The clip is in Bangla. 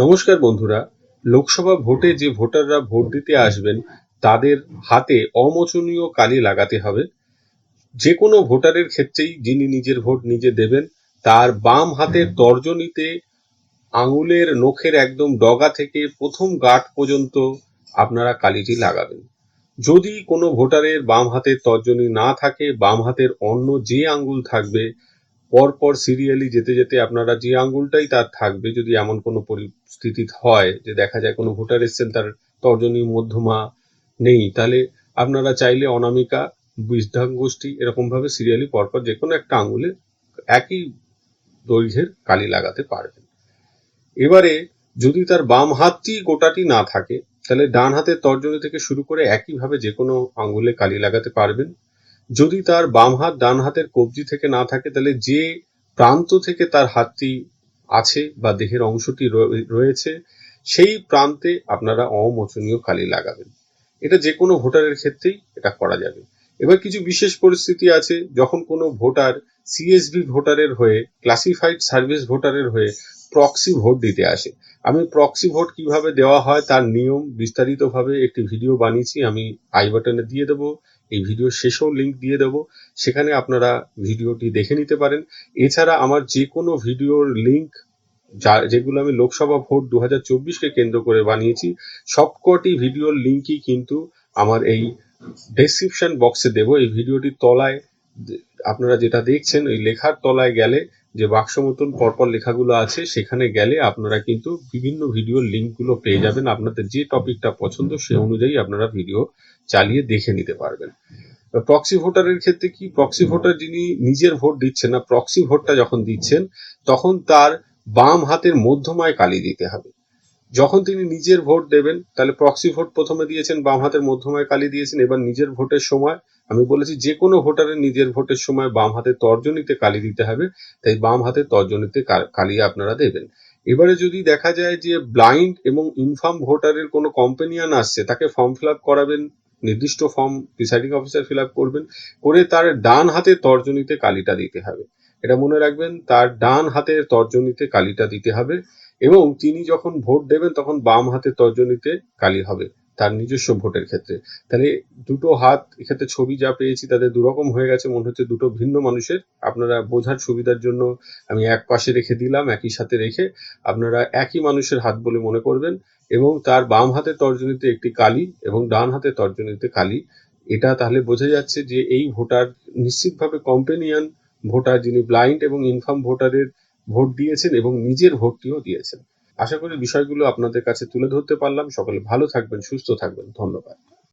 নমস্কার বন্ধুরা, লোকসভা ভোটে যে ভোটাররা ভোট দিতে আসবেন, তাদের হাতে অমোচনীয় কালি লাগাতে হবে। যে কোনো ভোটারের ক্ষেত্রেই যিনি নিজের ভোট নিজে দেবেন, তার বাম হাতের তর্জনীতে আঙুলের নখের একদম ডগা থেকে প্রথম গাঁট পর্যন্ত আপনারা কালিটি লাগাবেন। যদি কোনো ভোটারের বাম হাতের তর্জনী না থাকে, বাম হাতের অন্য যে আঙ্গুল থাকবে পরপর সিরিয়ালি যেতে যেতে আপনারা যে আঙ্গুলটাই তার থাকবে, যদি এমন কোনো পরিস্থিতি হয় যে দেখা যায় কোনো ভোটার এসছেন, তার তর্জনী মধ্যমা নেই, তাহলে আপনারা চাইলে অনামিকা বৃদ্ধাঙ্গুষ্ঠী এরকমভাবে সিরিয়ালি পরপর যে কোনো একটা আঙ্গুলে একই দৈর্ঘ্যের কালি লাগাতে পারবেন। এবারে যদি তার বাম হাতটি গোটাটি না থাকে, তাহলে ডান হাতের তর্জনী থেকে শুরু করে একইভাবে যে কোনো আঙ্গুলে কালি লাগাতে পারবেন। যদি তার বাম হাত ডান হাতের কবজি থেকে না থাকে, তাহলে যে প্রান্ত থেকে তার হাতটি আছে বা দেহের অংশটি রয়ে- রয়েছে, সেই প্রান্তে আপনারা অমোচনীয় খালি লাগাবেন। এটা যে কোনো ভোটারের ক্ষেত্রেই এটা করা যাবে। এবার কিছু বিশেষ পরিস্থিতি আছে, যখন কোনো ভোটার সিএসভি ভোটারের হয়ে ক্লাসিফাইড সার্ভিস ভোটারের হয়ে প্রক্সি ভোট দিতে আসে। আমি প্রক্সি ভোট কীভাবে দেওয়া হয় তার নিয়ম বিস্তারিতভাবে একটি ভিডিও বানিয়েছি, আমি আই বাটনে দিয়ে দেবো, এই ভিডিও শেষেও লিংক দিয়ে দেবো, সেখানে আপনারা ভিডিওটি দেখে নিতে পারেন। এছাড়া আমার যে কোনো ভিডিওর লিংক যা, যেগুলো আমি লোকসভা ভোট দু হাজার চব্বিশকে কেন্দ্র করে বানিয়েছি, সবকটি ভিডিওর লিঙ্কই কিন্তু আমার এই ডেসক্রিপশন বক্সে দেবো। এই ভিডিওটির তলায় আপনারা যেটা দেখছেন, ওই লেখার তলায় গেলে যে বাক্স মতন পরপর লেখাগুলো আছে, সেখানে গেলে আপনারা কিন্তু বিভিন্ন ভিডিওর লিঙ্কগুলো পেয়ে যাবেন। আপনাদের যে টপিকটা পছন্দ, সে অনুযায়ী আপনারা ভিডিও চালিয়ে দেখে নিতে পারবেন। প্রক্সি ভোটারের ক্ষেত্রে কি? প্রক্সি ভোটার যিনি নিজের ভোট দিচ্ছেন না প্রক্সি ভোটটা যখন দিচ্ছেন, তখন তার বাম হাতের মধ্যমায় কালি দিতে হবে। যখন তিনি নিজের ভোট দেবেন, তাহলে প্রক্সি ভোট প্রথমে দিয়েছেন, বাম হাতের মধ্যমায় কালি দিয়েছেন, এবার নিজের ভোটের সময় আমি বলেছি যে কোনো ভোটারের নিজের ভোটের সময় বাম হাতের তর্জনীতে কালি দিতে হবে, তাই বাম হাতে তর্জনীতে কালি আপনারা দেবেন। এবারে যদি দেখা যায় যে ব্লাইন্ড এবং ইনফার্ম ভোটারের কোনো কম্পেনিয়ান আসছে, তাকে ফর্ম ফিল করাবেন, নির্দিষ্ট ফর্ম প্রিসাইডিং অফিসার ফিল করবেন, করে তার ডান হাতে তর্জনীতে কালিটা দিতে হবে। এটা মনে রাখবেন, তার ডান হাতের তর্জনীতে কালিটা দিতে হবে এবং তিনি যখন ভোট দেবেন, তখন বাম হাতে তর্জনীতে কালি হবে। তার নিজস্ব ভোটের ক্ষেত্রে। তাহলে দুটো হাত এক্ষেত্রে ছবি যা পেয়েছি তাদের দুরকম হয়ে গেছে, মনে হচ্ছে দুটো ভিন্ন মানুষের। আপনারা বোঝার সুবিধার জন্য আমি এক পাশে রেখে দিলাম, একই সাথে রেখে আপনারা একই মানুষের হাত বলে মনে করবেন এবং তার বাম হাতে তর্জনীতে একটি কালি এবং ডান হাতে তর্জনীতে কালি। এটা তাহলে বোঝা যাচ্ছে যে এই ভোটার নিশ্চিতভাবে কম্পেনিয়ান ভোটার যিনি ব্লাইন্ড এবং ইনফার্ম ভোটারের ভোট দিয়েছেন এবং নিজের ভোটটিও দিয়েছেন। আশা করি বিষয়গুলো আপনাদের কাছে তুলে ধরতে পারলাম। সকলে ভালো থাকবেন সুস্থ থাকবেন। ধন্যবাদ।